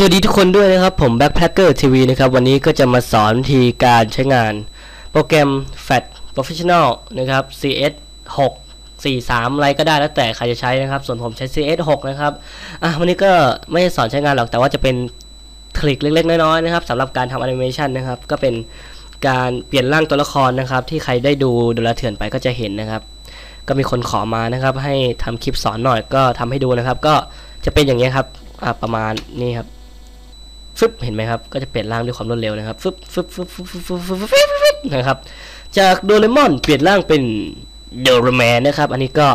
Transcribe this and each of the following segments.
สวัสดีทุกคนด้วยนะครับ ผม Backpacker TV นะครับ วันนี้ก็จะมาสอนวิธีการใช้งาน โปรแกรม FAT Professional นะครับ CS 6 43 อะไรก็ได้แล้วแต่ใครจะใช้นะครับ ส่วนผมใช้ CS 6นะครับ อะวันนี้ก็ไม่ได้สอนใช้งานหรอกแต่ว่าจะเป็นทริคเล็กๆ น้อยๆนะครับสำหรับการทำแอนิเมชันนะครับ ก็เป็นการเปลี่ยนร่างตัวละครนะครับ ที่ใครได้ดูดูแลเถื่อนไปก็จะเห็นนะครับ ก็มีคนขอมานะครับ ให้ทำคลิปสอนหน่อยก็ทำให้ดูนะครับ ก็จะเป็นอย่างนี้ครับประมาณนี้ครับ ฟึบเห็นไหมครับ ก็จะเปลี่ยนร่างด้วยความรวดเร็วนะครับฟึบฟึบฟึบฟึบฟึบฟึบฟึบฟึบนะครับ จากโดเรมอนเปลี่ยนร่างเป็นโดเรแมนนะครับ อันนี้ก็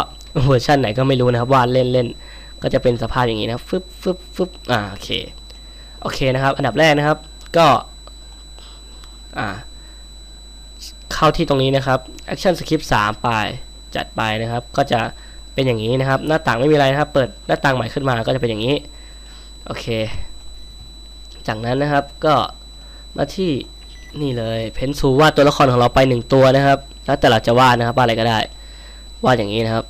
เวอร์ชันไหนก็ไม่รู้นะครับวาดเล่นเล่นก็จะเป็นสภาพอย่างนี้นะครับฟึบฟึบฟึบอ่าโอเคโอเคนะครับ อันดับแรกนะครับ ก็อ่าเข้าที่ตรงนี้นะครับ Action Script 3 ไป จัดไปนะครับ ก็จะเป็นอย่างนี้นะครับ หน้าต่างไม่มีอะไรนะครับ เปิดหน้าต่างใหม่ขึ้นมาก็จะเป็นอย่างนี้ โอเค จากนั้นนะครับก็มาที่นี่เลยเพนซูวาดตัวละครของเราไปหนึ่งตัวนะครับ แล้วแต่เราจะวาดนะครับวาดอะไรก็ได้วาดอย่างนี้นะครับ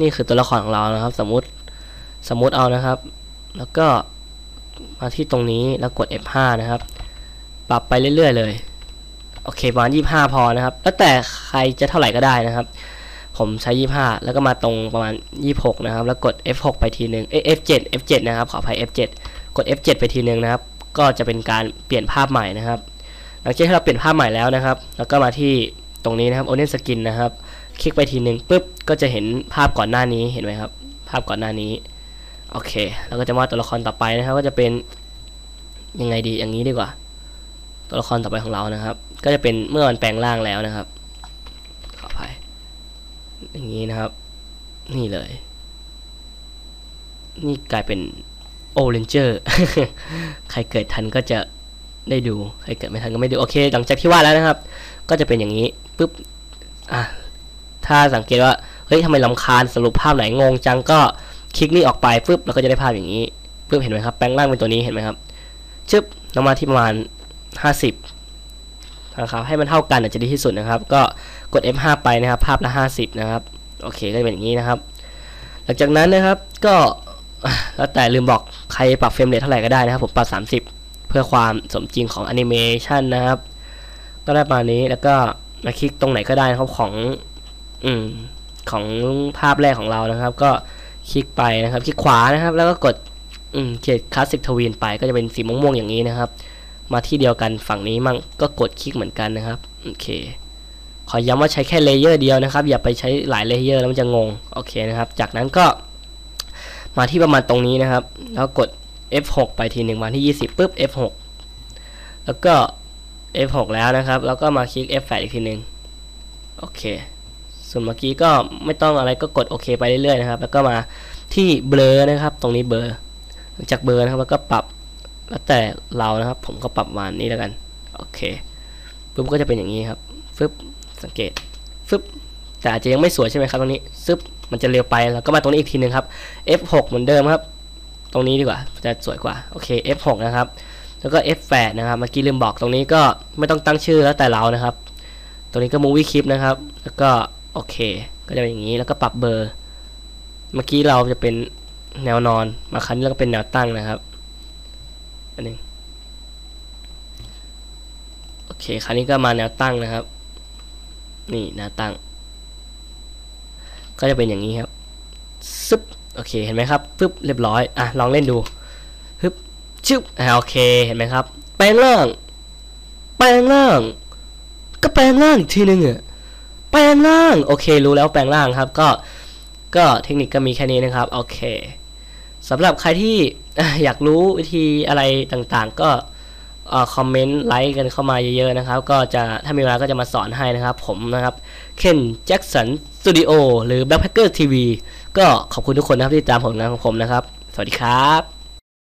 นี่คือตัวละครของเรานะครับ สมมติสมมติเอานะครับ แล้วก็มาที่ตรงนี้แล้วกด F5 นะครับ ปรับไปเรื่อยๆเลย โอเคประมาณ25 พอนะครับ แล้วแต่ใครจะเท่าไหร่ก็ได้นะครับ ผมใช้ 25 แล้วก็มาตรงประมาณ 26 นะครับ แล้วกด F6 ไปทีหนึ่งเอ้ F7 F7 นะครับขออภัย F7 กด F7 ไปทีหนึ่งนะครับ ก็จะเป็นการเปลี่ยนภาพใหม่นะครับ หลังจากที่เราเปลี่ยนภาพใหม่แล้วนะครับ แล้วก็มาที่ตรงนี้นะครับ Onion Skin นะครับ คลิกไปทีหนึ่งปุ๊บ ก็จะเห็นภาพก่อนหน้านี้ เห็นไหมครับ ภาพก่อนหน้านี้ โอเคแล้วก็จะวาตัวละครต่อไปนะครับ ก็จะเป็นยังไงดี อย่างนี้ดีกว่า ตัวละครต่อไปของเรานะครับ ก็จะเป็นเมื่อมันแปลงร่างแล้วนะครับ อย่างนี้นะครับ นี่เลย นี่กลายเป็นโอเรนเจอร์ใครเกิดทันก็จะได้ดู ใครเกิดไม่ทันก็ไม่ดู โอเค หลังจากที่วาดแล้วนะครับ ก็จะเป็นอย่างนี้ปุ๊บอะถ้าสังเกตว่า เฮ้ยทำไมลำคาญสรุปภาพไหนงงจังก็คลิกนี่ออกไปปุ๊บแล้วก็จะได้ภาพอย่างนี้ปุ๊บเห็นไหมครับ แปลงร่างเป็นตัวนี้เห็นไหมครับชึบลงมาที่ประมาณ 50 นะครับให้มันเท่ากันอาจจะดีที่สุดนะครับ ก็กด F5 ไปนะครับ ภาพละ 50 นะครับ โอเคก็จะเป็นอย่างนี้นะครับ หลังจากนั้นนะครับก็แล้วแต่ลืมบอกใครปรับเฟรมเรทเท่าไหร่ก็ได้นะครับ ผมปรับ 30 เพื่อความสมจริงของแอนิเมชันนะครับ ก็ได้ประมาณนี้แล้วก็มาคลิกตรงไหนก็ได้นะครับของอืมของภาพแรกของเรานะครับ ก็คลิกไปนะครับ คลิกขวานะครับ แล้วก็กดอืมเขตคลาสสิกทวีนไปก็จะเป็นสีม่วงๆอย่างนี้นะครับ มาที่เดียวกันฝั่งนี้มั่งก็กดคลิกเหมือนกันนะครับโอเคขอย้ำว่าใช้แค่เลเยอร์เดียวนะครับ อย่าไปใช้หลายเลเยอร์แล้วมันจะงงโอเคนะครับ จากนั้นก็ มาที่ประมาณตรงนี้นะครับ แล้วกด F6 ไปทีหนึ่งมาที่ 20ปุ๊บ F6 แล้วก็ F6 แล้วนะครับ แล้วก็มาคลิก F8 อีกทีหนึ่งโอเค ส่วนเมื่อกี้ก็ไม่ต้องอะไรก็กดโอเคไปเรื่อยๆนะครับ แล้วก็มาที่เบลอนะครับ ตรงนี้เบลอจากเบลอนะครับแล้วก็ปรับ แล้วแต่เรานะครับ ผมก็ปรับมานี้แล้วกัน โอเคปุ๊บก็จะเป็นอย่างนี้ครับฟึบสังเกตฟึบแต่อาจจะยังไม่สวยใช่ไหมครับตรงนี้ซึบมันจะเร็วไปแล้วก็มาตรงนี้อีกทีหนึ่งครับ F6 เหมือนเดิมครับ ตรงนี้ดีกว่าจะสวยกว่าโอเค F6 นะครับแล้วก็ F8 นะครับเมื่อกี้ลืมบอกตรงนี้ก็ไม่ต้องตั้งชื่อแล้วแต่เรานะครับ ตรงนี้ก็ movie clip นะครับ แล้วก็โอเค ก็จะเป็นอย่างนี้แล้วก็ปรับเบอร์ เมื่อกี้เราจะเป็นแนวนอนมาครั้งนี้เราก็เป็นแนวตั้งนะครับ อันนึงโอเคคราวนี้ก็มาแนวตั้งนะครับ นี่แนวตั้ง ก็จะเป็นอย่างนี้ครับซึบโอเคเห็นไหมครับปึ๊บเรียบร้อยอะลองเล่นดูฮึบชึบอ่าโอเคเห็นไหมครับ แปลงร่างแปลงร่าง ก็แปลงร่างอีกทีนึงอะแปลงร่างโอเค รู้แล้วแปลงร่างครับ ก็ก็เทคนิคก็มีแค่นี้นะครับ โอเค สำหรับใครที่อยากรู้วิธีอะไรต่างๆ ก็คอมเมนต์ไลค์กันเข้ามาเยอะๆนะครับ ก็จะถ้ามีเวลาก็จะมาสอนให้นะครับผมนะครับเคนแจ็คสันสตูดิโอหรือ Backpacker TV ก็ขอบคุณทุกคนนะครับที่ตามผลงานของผมนะครับ สวัสดีครับ